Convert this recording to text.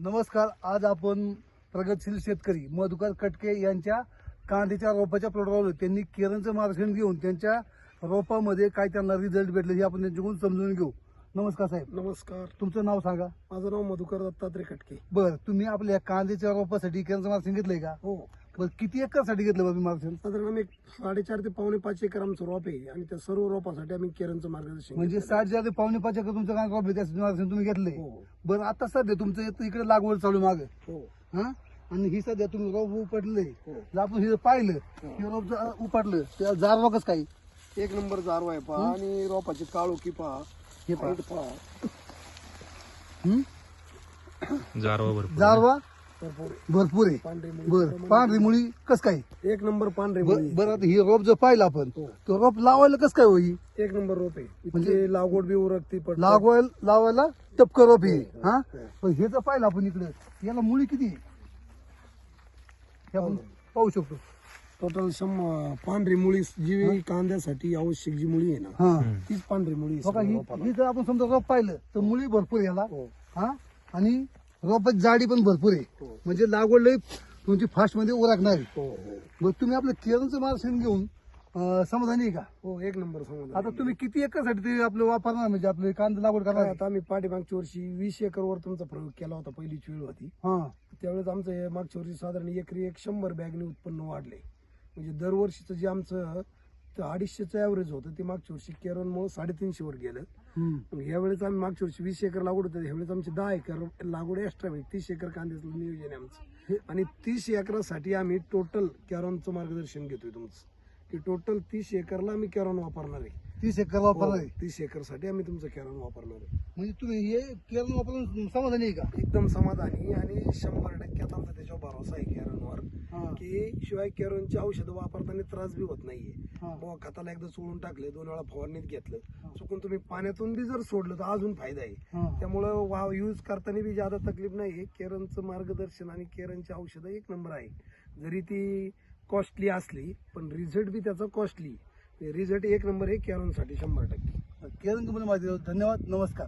नमस्कार आज आपण प्रगतशील शेतकरी मधुकर कटके यांच्या कांद्याच्या रोपाच्या प्लॉटवर त्यांनी केरनचं मार्गदर्शन घेऊन त्यांच्या रोपामध्ये काय त्यांना रिझल्ट भेटले हे आपण त्यांच्याकडून समजून घेऊ. नमस्कार साहेब. नमस्कार. तुमचं नाव सांगा. माझं नाव मधुकर दत्तात्रय खटके बरं तुम्ही आपल्या कांद्याच्या रोपासाठी केरनचं मार्गदर्शन घेतलंय का? हो. बरं किती एकरसाठी घेतलं बरं मार्गदर्शन साधारण आम्ही एक साडेचार ते पावणे पाच एकर आमचं रोप आहे आणि त्या सर्व रोपासाठी आम्ही केरनचं मार्गदर्शन म्हणजे घेतलं. साठ हजार ते पावणे पाच एकर तुमचं कांदा रोप आहे त्यासाठी मार्गदर्शन तुम्ही घेतलंय? हो. बरं आता सध्या तुमचं इकडे लागवड चालू मागे. हो. हा? आणि ही सध्या तुम्ही रोप उपटले हो. जर आपण हे पाहिलं हे. रोप जर उपटलं त्या जारवा कसं काही एक नंबर जारवा आहे पहा आणि रोपाची काळोखी पहा. हे पहा. हं? जारवा? भरपूर आहे. पांढरी बर. पांढरी मुळी कस काय? एक नंबर पांढरी बर- मुळी. बरं आता ही रोप जर पाहिलं आपण हो. तो रोप लावायला कस काय होई एक नंबर रोप आहे. म्हणजे- लागवड बी उरकती पट लागवायला लावायला टपक रोप आहे हो, हा. हो. पण हे जर पाहिलं आपण इकडे याला मुळी किती आहे? हे आपण पाहू. शकतो. टोटल शंभर पांढरी मुळी जी कांद्यासाठी आवश्यक जी मुळी आहे ना हा. तीच पांढरी मुळी आहे बघा ही रोपाला. ही जर आपण समजा रोप पाहिलं तर मुळी भरपूर याला. हो. हा? आणि रोपाची जाडी पण भरपूर आहे. हो. म्हणजे लागवड लई तुमची फास्टमध्ये उरकणार आहे. हो हो. मग तुम्ही आपलं केरळचं मार्गदर्शन घेऊन अं, समाधानी आहे का? हो एक नंबर समजा आता तुम्ही किती एकरसाठी ते आपलं वापरणार? म्हणजे आपलं कांदा लागवड करणार आहे? आता आम्ही पाठीमागच्या वर्षी वीस एकर वर तुमचा प्रयोग केला होता पहिलीच वेळ होती. हा. त्यावेळेस आमचं हे मागच्या वर्षी साधारण एकरी एक शंभर बॅगने उत्पन्न वाढले. म्हणजे दरवर्षीचं जे आमचं ते अडीचशेचं ॲव्हरेज होतं ते मागच्या वर्षी केरळमुळे साडेतीनशे वर गेलं. मग यावेळेस आम्ही मागच्या वर्षी वीस एकर लागवड होतं ह्यावेळेस आमची दहा एकर लागवड एक्स्ट्रा म्हणजे तीस एकर कांद्याचं नियोजन आहे आमचं. आणि तीस एकरासाठी आम्ही टोटल कॅरॉनचं मार्गदर्शन घेतोय तुमचं. की टोटल तीस एकरला आम्ही कॅरॉन वापरणार आहे. तीस एकर वापरणार आहे? तीस एकरसाठी आम्ही तुमचं कॅरॉन वापरणार आहे. म्हणजे तुम्ही हे केरळ वापरून समाधानी आहे का? एकदम समाधानी आणि शंभर टक्क्यात आमचा त्याच्यावर भरोसा आहे हा. की शिवाय कॅरनची औषधं वापरताना त्रास बी होत नाहीये. बुवा खताला एकदा चोळून टाकले दोन वेळा फवारणीत घेतलं चुकून तुम्ही पाण्यातून बी जर सोडलं तर अजून फायदा आहे. त्यामुळं वाव यूज करताना बी ज्यादा तकलीफ नाही केरनचं मार्गदर्शन आणि केरनची औषधं एक नंबर आहे. जरी ती कॉस्टली असली पण रिझल्ट बी त्याचा कॉस्टली रिझल्ट एक नंबर आहे केरनसाठी शंभर टक्के. केरळ कंपनी माहिती धन्यवाद नमस्कार.